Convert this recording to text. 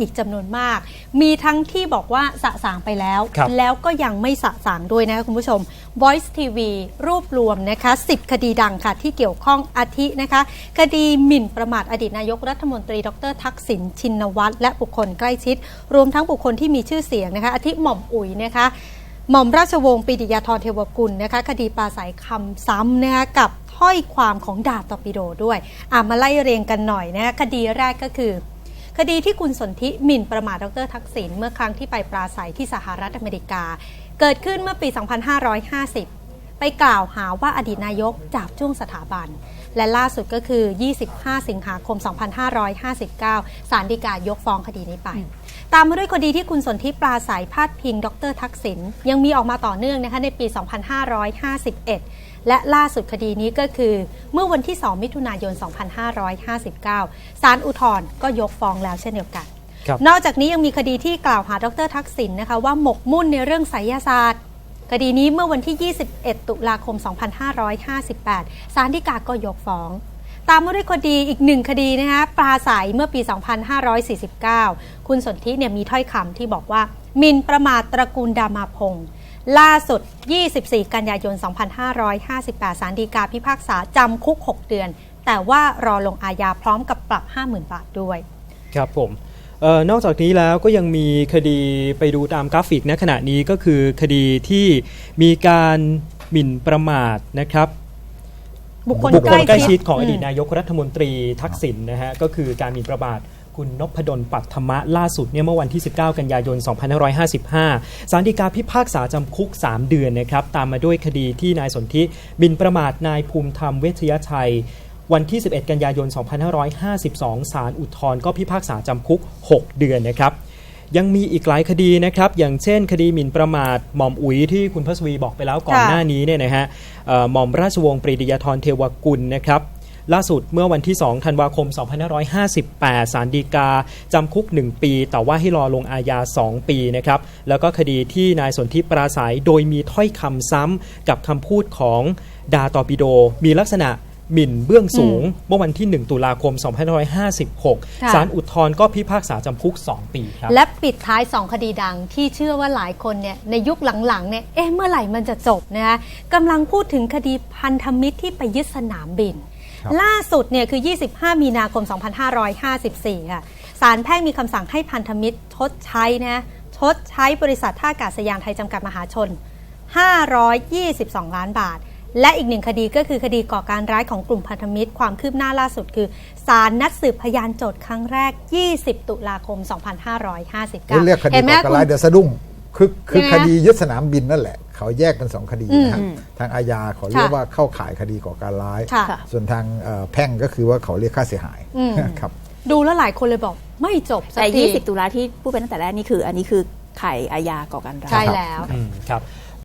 อีกจำนวนมาก มีทั้งที่บอกว่าสะสางไปแล้วครับแล้วก็ยังไม่สะสางด้วยนะคะคุณผู้ชม Voice TV รวบรวมนะคะ 10 คดีดังค่ะ ที่เกี่ยวข้องอาทินะคะ คดีหมิ่นประมาทอดีตนายกรัฐมนตรี ดรทักษิณชินวัตรและบุคคลใกล้ชิด รวมทั้งบุคคลที่มีชื่อเสียงนะคะอาทิหม่อมอุ๋ยนะคะหม่อมราชวงศ์ปรีดิยาธรเทวกุลนะคะคดีปราศัยคำซ้ำนะคะกับถ้อยความของดาบตอร์ปิโดด้วยอะมาไล่เรียงกันหน่อยนะคะคดีแรกก็คือ คดีที่คุณสนธิหมิ่นประมาทดรทักษิณเมื่อครั้งที่ไปปราศัยที่สหรัฐอเมริกา เกิดขึ้นเมื่อปี 2550 ไปกล่าวหาว่าอดีตนายกจับจ้วงสถาบัน และล่าสุดก็คือ 25 สิงหาคม 2559 ศาลฎีกายกฟ้องคดีนี้ไป ตามมาด้วยคดีที่คุณสนธิปราศัยพาดพิง ดรทักษิณยังมีออกมาต่อเนื่องนะคะในปี 2551 และล่าสุดคดีนี้ก็คือ เมื่อวันที่ 2 มิถุนายน 2559 ศาลอุทธรณ์ก็ยกฟ้องแล้วเช่นเดียวกันครับนอกจากนี้ยังมีคดีที่กล่าวหาดรทักษิณนะคะว่าหมกมุ่นในเรื่องไสยศาสตร์คดีนี้เมื่อวันที่ 21 ตุลาคม 2558 ศาลฎีกาก็ยกฟ้อง ตามมาด้วยคดีอีกหนึ่งคดีนะคะปราศัยเมื่อปี 2549 คุณสนธิเนี่ยมีถ้อยคำที่บอกว่ามินประมาทตระกูลดามาพงศ์ล่าสุด 24 กันยายน 2558ศาลฎีกาพิพากษาจำคุก 6 เดือน แต่ว่ารอลงอาญาพร้อมกับปรับ 50,000 บาทด้วย ครับผมออนอกจากนี้แล้วก็ยังมีคดีไปดูตามกราฟิกณขณะนี้ก็คือคดีที่มีการหมิ่นประมาทนะครับ บุคคลบุคคลใกล้ชิชิดดของอดีตอืมนายกรัฐมนตรีทักษิณนะฮะก็คือการหมิ่นประมาทคุณนพดลปัทมะล่าสุดเนี่ยเมื่อวันที่ 19 กันยายน 2555 สารดีกาพิพากษาจำคุก 3 เดือนนะครับ ตามมาด้วยคดีที่นายสนธิหมิ่นประมาทนายภูมิธรรมเวชยชัย วันที่ 11 กันยายน 2552 ศาลอุทธรณ์ก็พิพากษาจำคุก 6 เดือนนะครับ ยังมีอีกหลายคดีนะครับ อย่างเช่น คดีหมิ่นประมาทหม่อมอุ๋ยที่คุณพัสวีบอกไปแล้วก่อนค่ะหน้านี้เนี่ยนะฮะเอ่อหม่อมราชวงศ์ปรีดียาธรเทวกุลนะครับล่าสุดเมื่อวันที่ 2 ธันวาคม 2558 สารดีกา จำคุก 1 ปี แต่ว่าให้รอลงอาญา 2 ปีนะครับ แล้วก็คดีที่นายสนธิปราศัยโดยมีถ้อยคำซ้ำกับคำพูดของดาตอร์ปิโด มีลักษณะ หมิ่นเบื้องสูง เมื่อวันที่ 1 ตุลาคม 2556ค่ะศาลอุทธรณ์ก็พิพากษาจำคุก 2 ปีครับ และปิดท้าย 2 คดีดังที่เชื่อว่าหลายคนเนี่ยในยุคหลังๆเนี่ยเอ๊ะเมื่อไหร่มันจะจบนะคะกำลังพูดถึงคดีพันธมิตรที่ไปยึดสนามบินครับล่าสุดเนี่ยคือ 25 มีนาคม 2554 ค่ะศาลแพ่งมีคำสั่งให้พันธมิตรชดใช้นะชดใช้บริษัทท่าอากาศยานไทยจำกัดมหาชน 522 ล้านบาท และอีกหนึ่งคดีก็คือคดีก่อการร้ายของกลุ่มพันธมิตร ความคืบหน้าล่าสุดคือศาลนัดสืบพยานโจทย์ครั้งแรก 20 ตุลาคม 2559นี่เรียกคดีห็นไหมก่อการร้ายคุณเดือดสะดุ้งคือคือนะคดียึดสนามบินนั่นแหละ เขาแยกเป็นสองคดีนะฮะอืมทางอาญาเขาเรียกค่ะว่าเข้าข่ายคดีก่อการร้ายค่ะส่วนทางเอ่อแพ่งก็คือว่าเขาเรียกค่าเสียหายอืมครับดูแล้วหลายคนเลยบอกไม่จบสักแต่ที20 ตุลาที่พูดไปตั้งแต่แรกนี่คือ อันนี้คือไข่อาญาก่อการร้ายใช่แล้วอืมครับ